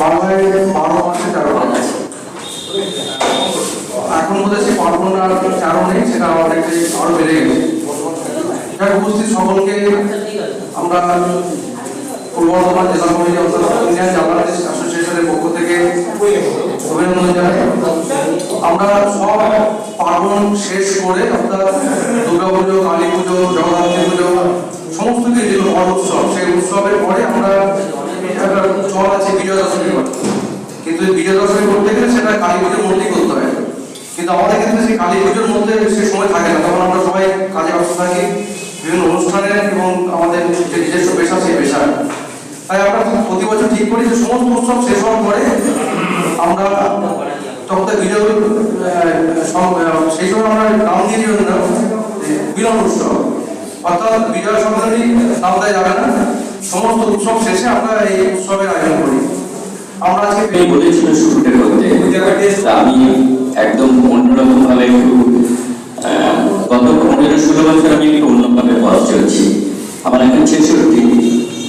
বাংলায় বারো মাসে তেরো মাস এখন বোধহয় সেই পার্বণ আর নেই, সেটা অনেকটাই আরও বেড়ে গেছে। যাই উপস্থিত সকলকে আমরা পূর্ব বর্ধমান জেলা কমিটি অর্থাৎ ইন্ডিয়ান জার্নালিস্ট অ্যাসোসিয়েশনের পক্ষ থেকে অভিনন্দন জানাই। আমরা সব পার্বণ শেষ করে অর্থাৎ দুর্গা পুজো, কালী পুজো জগদ্ধাত্রী পুজো, সমস্ত কিছু যেগুলো বড় উৎসব, সেই উৎসবের পরে আমরা চল আছে বিজয় দশমী করে কিন্তু বিজয় দশমী করতে গেলে সেটা কালী পুজোর মধ্যেই করতে হয়। কিন্তু আমাদের ক্ষেত্রে সেই কালী পুজোর মধ্যে সে সময় থাকে না। তখন আমরা সবাই কাজে ব্যস্ত থাকি, বিভিন্ন অনুষ্ঠানে এবং আমাদের যে নিজস্ব পেশা, সেই পেশা। তাই আমরা প্রতি বছর ঠিক করি যে সমস্ত উৎসব শেষ হওয়ার পরে আমরা তখন তো বিজয় সেই সময় আমরা নাম দিয়ে মিলন উৎসব। অর্থাৎ বিজয় সংক্রান্তি নাম দেওয়া যাবে না। সমস্ত উৎসব শেষে আমরা এই উৎসবের আয়োজন করি। আমরা আজকে এই বলেছিল শুরুতে করতে আমি একদম অন্যরকম ভাবে একটু গত পনেরো ষোলো বছর আমি একটু অন্যভাবে পথ চলছি। আমার এখন ছেষট্টি।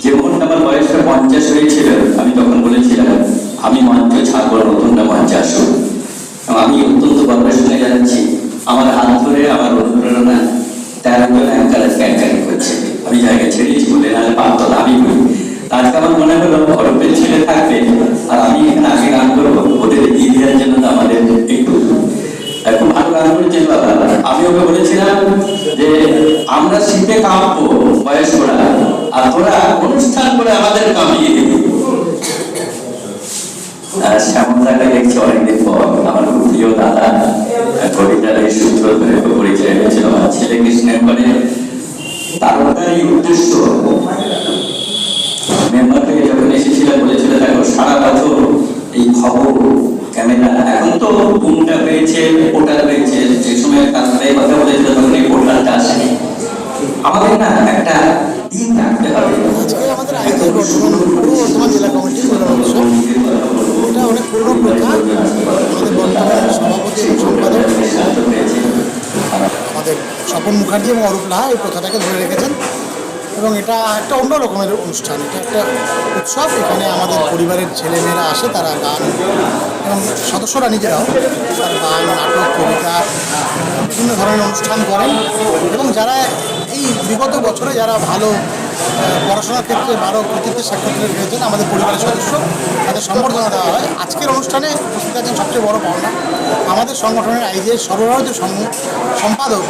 যে মুহূর্তে আমার বয়সটা পঞ্চাশ হয়েছিল আমি তখন বলেছিলাম আমি মঞ্চ ছাড়বো নতুনটা মঞ্চে আসুন আমি অত্যন্ত গর্বের সঙ্গে জানাচ্ছি আমার হাত ধরে আমার অনুপ্রেরণা তেরো জন আজকে অ্যাঙ্কারিং করছে। আমি জায়গা ছেড়েছি বলে নাহলে পারতো না আমি করি আজকে আমার মনে হলো অরূপের ছেলে থাকবে। আর আমি এখানে আগে গান করব। ওদের দেওয়ার জন্য তো আমাদের একটু। খুব ভালো গান করেছেন বাবা। আমি ওকে বলেছিলাম যে আমরা শীতে কাঁপবো, বয়স্করা। আর তোরা অনুষ্ঠান করে আমাদের কাঁপিয়ে দিবি। আর শ্যামলদাকে দেখছি অনেকদিন পর। আমার খুব প্রিয় দাদা। কবিতার এই সূত্র ধরে তো পরিচয় হয়েছিল আমার ছেলে কৃষ্ণের পরে তার এই উদ্দেশ্য মেম্বার থেকে যখন এসেছিল বলেছিল দেখো সারা বছর এই খবর ক্যামেরা বুমটা পেয়েছে পোর্টাল পেয়েছে যে সময় কাজটাই কথা বলেছিল তখন এই পোর্টালটা আসেনি আমাদের না একটা দিন রাখতে হবে। এটা অনেক পুরনো প্রথা। বর্তমান সভাপতি সম্পাদক আমাদের স্বপন মুখার্জি এবং অরূপ লাহা এই প্রথাটাকে ধরে রেখেছেন। এবং এটা একটা অন্য রকমের অনুষ্ঠান, এটা একটা উৎসব। এখানে আমাদের পরিবারের ছেলেমেয়েরা আসে, তারা গান এবং সদস্যরা নিজেরাও তারা গান, নাটক, কবিতা, বিভিন্ন ধরনের অনুষ্ঠান করেন। এবং যারা এই বিগত বছরে যারা ভালো পড়াশোনার ক্ষেত্রে ভালো কৃতিত্বের সাক্ষাৎ রেখেছেন আমাদের পরিবারের সদস্য। তাদের সম্বর্ধনা দেওয়া হয়। আজকের অনুষ্ঠানে উপস্থিত আছেন সবচেয়ে বড় পাওনা আমাদের সংগঠনের আইজের সর্বভারতীয় সম্পাদক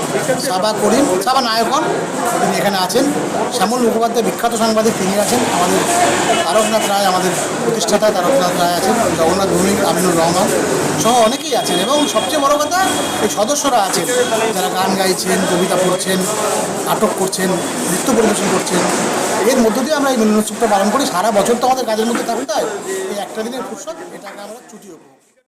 সাবা করিম। সাবা নায়কন, তিনি এখানে আছেন। শ্যামল মুখোপাধ্যায়, বিখ্যাত সাংবাদিক, তিনি আছেন। আমাদের তারকনাথ রায়, আমাদের প্রতিষ্ঠাতা তারকনাথ রায় আছেন। জগন্নাথ ভৌমিক, আমিনুর রহমান সহ অনেকেই আছেন। এবং সবচেয়ে বড় কথা, এই সদস্যরা আছেন। যারা গান গাইছেন, কবিতা পড়ছেন, নাটক করছেন, নৃত্য পরিবেশন করছেন এর মধ্য দিয়ে আমরা এই মিলনোৎসবটা পালন করি সারা বছর তো আমাদের কাজের মধ্যে থাকতে হয় এই একটা দিনের ফুরসত, এটাকে আমরা ছুটি উপভোগ করি।